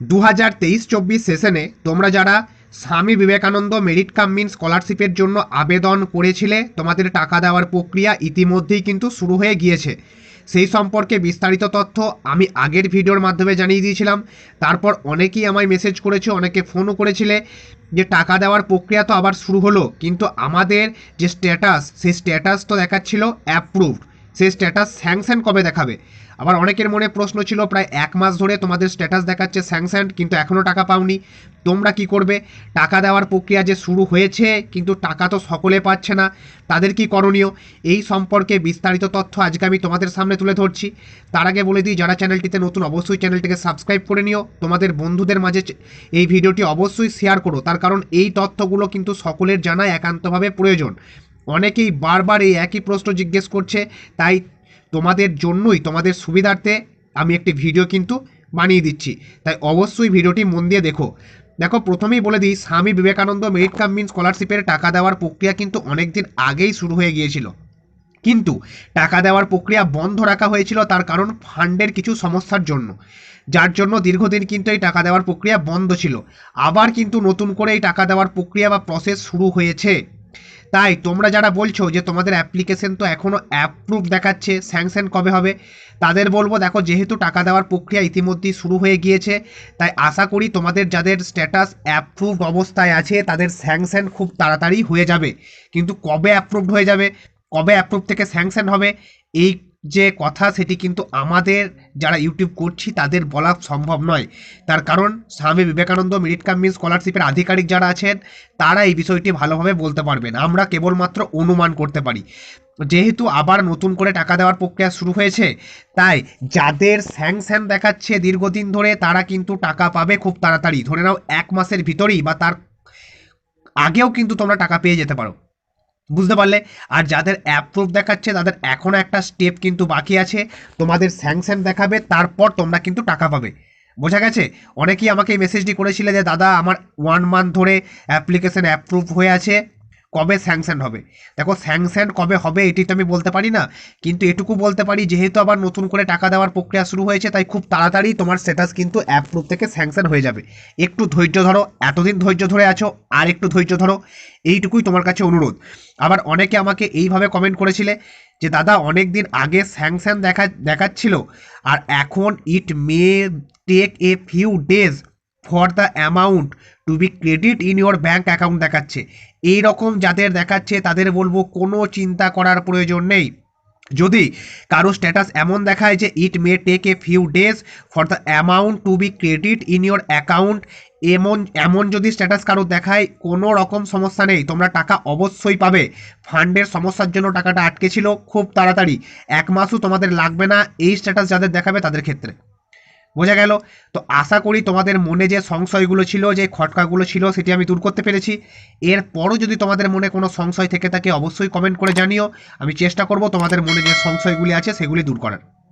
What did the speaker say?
দু হাজার তেইশ চব্বিশ সেশনে তোমরা যারা স্বামী বিবেকানন্দ মেরিট কাম মিন স্কলারশিপের জন্য আবেদন করেছিলে, তোমাদের টাকা দেওয়ার প্রক্রিয়া ইতিমধ্যেই কিন্তু শুরু হয়ে গিয়েছে। সেই সম্পর্কে বিস্তারিত তথ্য আমি আগের ভিডিওর মাধ্যমে জানিয়ে দিয়েছিলাম। তারপর অনেকেই আমায় মেসেজ করেছে, অনেকে ফোনও করেছিলে যে টাকা দেওয়ার প্রক্রিয়া তো আবার শুরু হলো, কিন্তু আমাদের যে স্ট্যাটাস সেই স্ট্যাটাস তো দেখাচ্ছিল অ্যাপ্রুভড সেই স্ট্যাটাস স্যাংশন কবে দেখাবে? আবার অনেকের মনে প্রশ্ন ছিল, প্রায় এক মাস ধরে তোমাদের স্ট্যাটাস দেখাচ্ছে স্যাংশন কিন্তু এখনও টাকা পাওনি। তোমরা কি করবে? টাকা দেওয়ার প্রক্রিয়া যে শুরু হয়েছে, কিন্তু টাকা তো সকলে পাচ্ছে না। তাদের কি করণীয়? এই সম্পর্কে বিস্তারিত তথ্য আজকে আমি তোমাদের সামনে তুলে ধরছি। তার আগে বলে দিই, যারা চ্যানেলটিতে নতুন, অবশ্যই চ্যানেলটিকে সাবস্ক্রাইব করে নিও। তোমাদের বন্ধুদের মাঝে এই ভিডিওটি অবশ্যই শেয়ার করো। তার কারণ এই তথ্যগুলো কিন্তু সকলের জানা একান্তভাবে প্রয়োজন। অনেকেই বারবার এই একই প্রশ্ন জিজ্ঞেস করছে, তাই তোমাদের জন্যই, তোমাদের সুবিধার্থে আমি একটি ভিডিও কিন্তু বানিয়ে দিচ্ছি। তাই অবশ্যই ভিডিওটি মন দিয়ে দেখো। দেখো, প্রথমেই বলে দিই, স্বামী বিবেকানন্দ মেরিট কাম মিন স্কলারশিপের টাকা দেওয়ার প্রক্রিয়া কিন্তু অনেক দিন আগেই শুরু হয়ে গিয়েছিল। কিন্তু টাকা দেওয়ার প্রক্রিয়া বন্ধ রাখা হয়েছিল তার কারণ ফান্ডের কিছু সমস্যার জন্য। যার জন্য দীর্ঘদিন কিন্তু এই টাকা দেওয়ার প্রক্রিয়া বন্ধ ছিল। আবার কিন্তু নতুন করে এই টাকা দেওয়ার প্রক্রিয়া বা প্রসেস শুরু হয়েছে। তাই তোমরা যারা বলছো যে তোমাদের অ্যাপ্লিকেশন তো এখনও অ্যাপ্রুভ দেখাচ্ছে স্যাংশন কবে হবে, তাদের বলব দেখো যেহেতু টাকা দেওয়ার প্রক্রিয়া ইতিমধ্যেই শুরু হয়ে গিয়েছে, তাই আশা করি তোমাদের যাদের স্ট্যাটাস অ্যাপ্রুভড অবস্থায় আছে, তাদের স্যাংশন খুব তাড়াতাড়ি হয়ে যাবে। কিন্তু কবে অ্যাপ্রুভড হয়ে যাবে, কবে অ্যাপ্রুভ থেকে স্যাংশন হবে, এই যে কথা সেটি কিন্তু আমাদের যারা ইউটিউব করছি তাদের বলা সম্ভব নয়। তার কারণ স্বামী বিবেকানন্দ মেরিট কাম মিন স্কলারশিপের আধিকারিক যারা আছেন, তারা এই বিষয়টি ভালোভাবে বলতে পারবেন। আমরা কেবলমাত্র অনুমান করতে পারি। যেহেতু আবার নতুন করে টাকা দেওয়ার প্রক্রিয়া শুরু হয়েছে, তাই যাদের স্যাংশন দেখাচ্ছে দীর্ঘদিন ধরে, তারা কিন্তু টাকা পাবে খুব তাড়াতাড়ি। ধরে নাও, এক মাসের ভিতরেই বা তার আগেও কিন্তু তোমরা টাকা পেয়ে যেতে পারো। বুঝতে পারলে? আর যাদের অ্যাপ্রুভ দেখাচ্ছে, তাদের এখনও একটা স্টেপ কিন্তু বাকি আছে। তোমাদের স্যাংশন দেখাবে, তারপর তোমরা কিন্তু টাকা পাবে। বোঝা গেছে? অনেকেই আমাকে এই মেসেজটি করেছিলে যে, দাদা, আমার ওয়ান মান্থ ধরে অ্যাপ্লিকেশন অ্যাপ্রুভ হয়ে আছে। কবে স্যাংশন হবে? দেখো স্যাংশন কবে হবে এটি তো আমি বলতে পারি না, কিন্তু এটুকু বলতে পারি, যেহেতু আবার নতুন করে টাকা দেওয়ার প্রক্রিয়া শুরু হয়েছে, তাই খুব তাড়াতাড়ি তোমার স্ট্যাটাস কিন্তু অ্যাপ্রুভ থেকে স্যাংশন হয়ে যাবে। একটু ধৈর্য ধরো, এতদিন ধৈর্য ধরে আছো, আর একটু ধৈর্য ধরো, এইটুকুই তোমার কাছে অনুরোধ। আবার অনেকে আমাকে এইভাবে কমেন্ট করেছিলে যে, দাদা অনেক দিন আগে স্যাংশন দেখা, দেখাচ্ছিল, আর এখন it may take a few days for the amount to be credit in your bank account দেখাচ্ছে। এই রকম যাদের দেখাচ্ছে, তাদের বলব কোনো চিন্তা করার প্রয়োজন নেই। যদি কারও স্ট্যাটাস এমন দেখায় যে it may take a few days for the amount to be credit in your account এমন এমন যদি স্ট্যাটাস কারও দেখায়, কোনো রকম সমস্যা নেই। তোমরা টাকা অবশ্যই পাবে। ফান্ডের সমস্যার জন্য টাকাটা আটকে ছিল খুব তাড়াতাড়ি। এক মাসও তোমাদের লাগবে না এই স্ট্যাটাস যাদের দেখাবে তাদের ক্ষেত্রে। বোঝা গেল। তো আশা করি তোমাদের মনে যে সংশয়গুলো ছিল, যে খটকাগুলো ছিল, সেটি আমি দূর করতে পেরেছি। এরপরও যদি তোমাদের মনে কোনো সংশয় থেকে থাকে, অবশ্যই কমেন্ট করে জানিও। আমি চেষ্টা করব তোমাদের মনে যে সংশয়গুলি আছে, সেগুলি দূর করার।